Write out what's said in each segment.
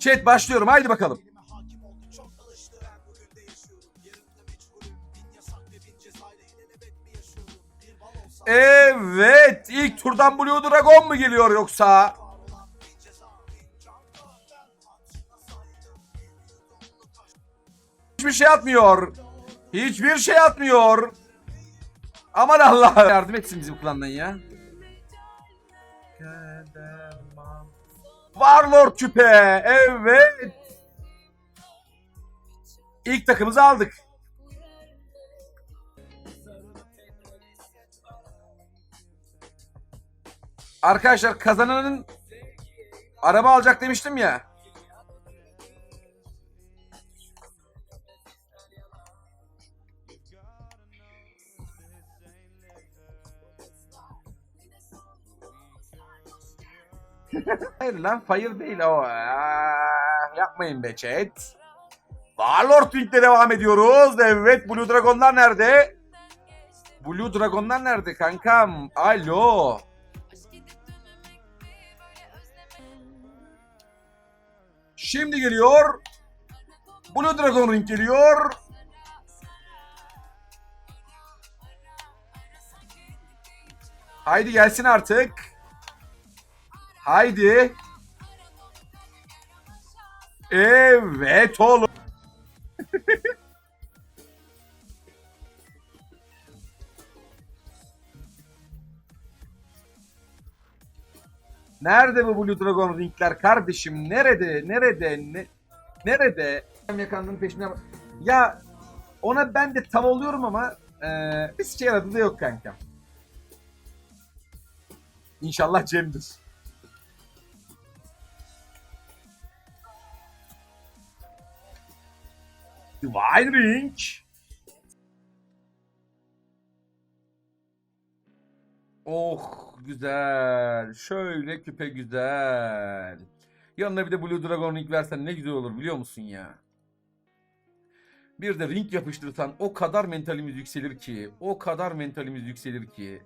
Chat başlıyorum haydi bakalım. Evet ilk turdan Blue Dragon mu geliyor yoksa? Hiçbir şey atmıyor. Hiçbir şey atmıyor. Aman Allah yardım etsin bizim klandan ya. Warlord küpe. Evet. İlk takımızı aldık. Arkadaşlar kazananın araba alacak demiştim ya. Hayır lan Fire değil o. Aa, yapmayın be chat. Warlord Wing'de devam ediyoruz. Evet Blue Dragon'lar nerede? Blue Dragon'lar nerede kankam? Alo. Şimdi geliyor. Blue Dragon Ring geliyor. Haydi gelsin artık. Haydi. Evet oğlum. Nerede bu Blue Dragon ringler kardeşim? Nerede? Nerede? Ne, nerede? Yakandığın peşine Ya ona ben de tav oluyorum ama eee bir şey yaradığı da yok kankam. İnşallah Cem'dir. Divine Ring. Oh güzel. Şöyle küpe güzel. Yanına bir de Blue Dragon Ring versen ne güzel olur biliyor musun ya? Bir de ring yapıştırsan o kadar mentalimiz yükselir ki. O kadar mentalimiz yükselir ki.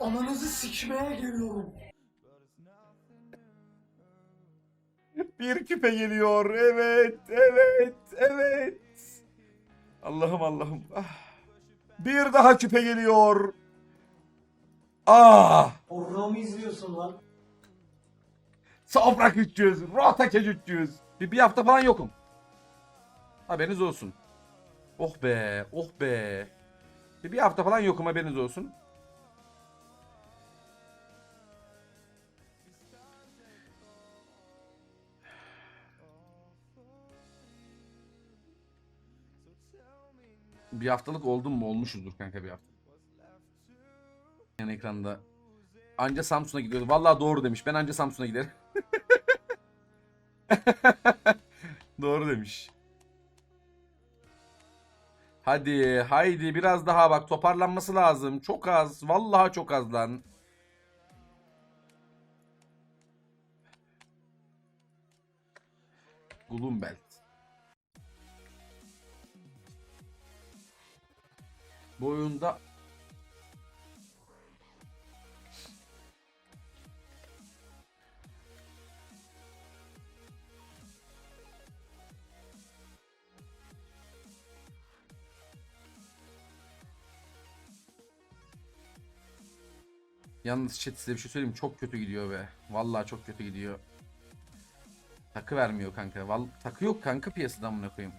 Ananızı sikmeye geliyorum. Bir küpe geliyor. Evet, evet, evet. Allah'ım Allah'ım. Ah. Bir daha küpe geliyor. Ah! Mu izliyorsun lan? Safrak 300, Rotakeç 300. Bir, bir hafta falan yokum. Haberiniz olsun. Oh be, oh be. Bir, bir hafta falan yokum haberiniz olsun. Bir haftalık oldum mu? Olmuşuzdur kanka bir hafta. Yani ekranda. Anca Samsun'a gidiyordu. Vallahi doğru demiş. Ben anca Samsun'a giderim. doğru demiş. Hadi, haydi biraz daha bak toparlanması lazım. Çok az. Vallahi çok az lan. Gloom Belt. Bu oyunda Yalnız chat size bir şey söyleyeyim çok kötü gidiyor be. Vallahi çok kötü gidiyor. Takı vermiyor kanka. Val takı yok kanka piyasada amına koyayım.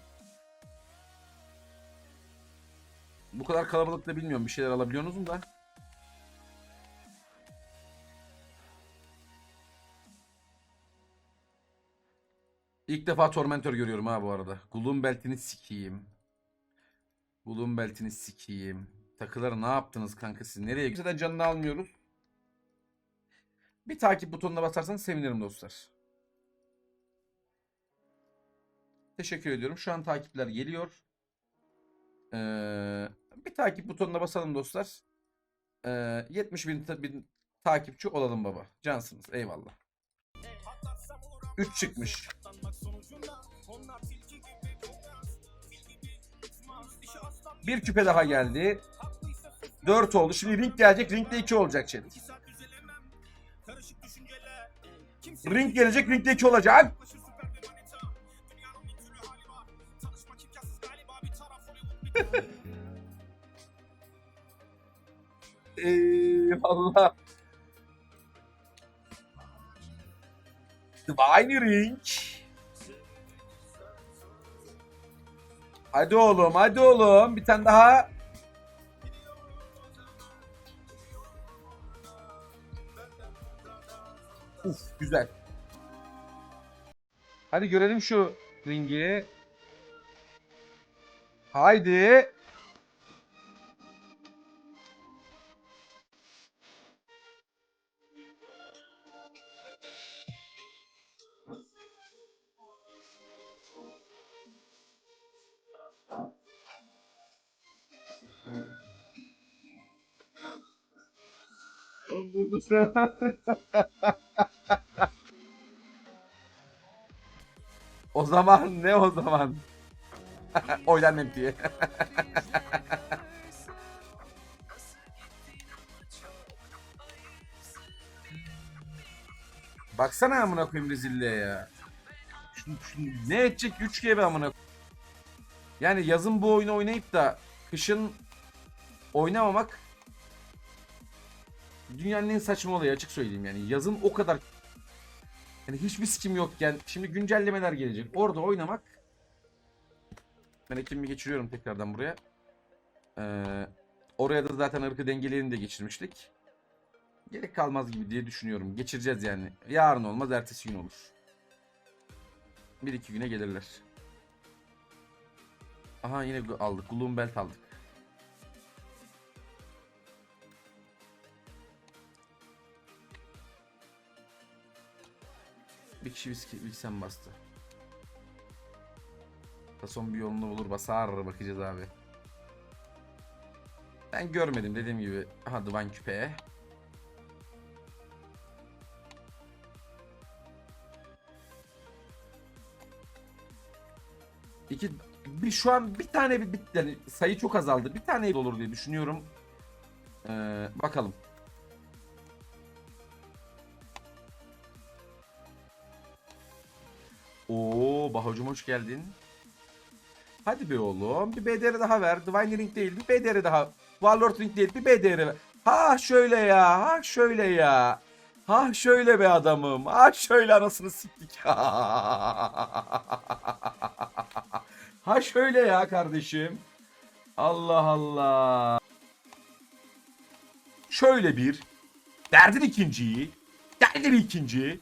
Bu kadar kalabalıkta bilmiyorum bir şeyler alabiliyorsunuz mu da? İlk defa Tormentor görüyorum ha bu arada. Gloom beltini sikeyim. Gloom beltini sikeyim. Takıları ne yaptınız kanka siz? Nereye? Kimseden canını almıyoruz. Bir takip butonuna basarsanız sevinirim dostlar. Teşekkür ediyorum. Şu an takipler geliyor. Ee, bir takip butonuna basalım dostlar. Ee, 70 bin, bin takipçi olalım baba. Cansınız. Eyvallah. 3 çıkmış. Bir küpe daha geldi. 4 oldu. Şimdi ring gelecek. Ringde 2 olacak chat. Ring gelecek, ringdeki olacak. Eyvallah. Divine Ring. Hadi oğlum, hadi oğlum. Bir tane daha. Uf, güzel. Hadi görelim şu ringi. Haydi. O zaman ne o zaman? Oylanmayayım diye. Baksana amına koyayım rezilliğe ya. Şunu, şunu ne edecek 3 GB amına Yani yazın bu oyunu oynayıp da kışın oynamamak dünyanın en saçma olayı açık söyleyeyim yani. Yazın o kadar yani hiçbir sikim yokken şimdi güncellemeler gelecek. Orada oynamak ben ekimimi geçiriyorum tekrardan buraya. Ee, oraya da zaten ırkı dengelerini de geçirmiştik. Gerek kalmaz gibi diye düşünüyorum. Geçireceğiz yani. Yarın olmaz ertesi gün olur. Bir iki güne gelirler. Aha yine aldık. Gloom aldık. Bir kişi viski, bastı. Tason bir yolunu bulur basar bakacağız abi. Ben görmedim dediğim gibi. Aha Divan küpeye. İki, bir şu an bir tane bir, bir yani sayı çok azaldı. Bir tane olur diye düşünüyorum. Ee, bakalım. Oo Bahocum hoş geldin. Hadi be oğlum. Bir BDR daha ver. Divine Ring değil. Bir BDR daha. Warlord Ring değil. Bir BDR ver. Ha şöyle ya. Ha şöyle ya. Ha şöyle be adamım. Ha şöyle anasını siktik. ha şöyle ya kardeşim. Allah Allah. Şöyle bir. Derdin ikinciyi. Derdin ikinci.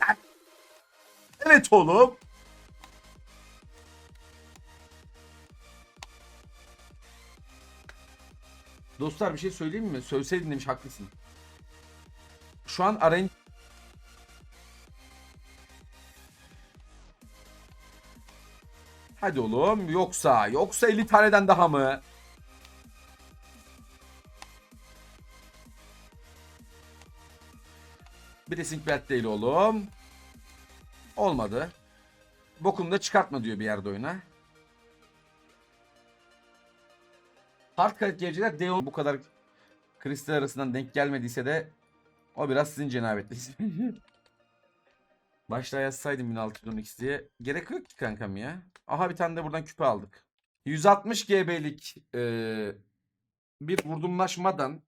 Der- Evet oğlum. Dostlar bir şey söyleyeyim mi? Söyleseydin demiş haklısın. Şu an arayın Hadi oğlum yoksa yoksa 50 taneden daha mı? Bir de Sinkbelt değil oğlum. Olmadı. Bokunu da çıkartma diyor bir yerde oyuna. Hard kaliteciler Deon bu kadar kristal arasından denk gelmediyse de o biraz sizin cenabetiniz. Başta yazsaydım 1612 diye. Gerek yok ki kankam ya. Aha bir tane de buradan küpe aldık. 160 GB'lik e, bir vurdumlaşmadan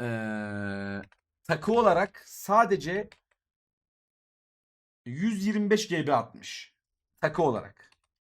e, takı olarak sadece 125 GB atmış. Takı olarak.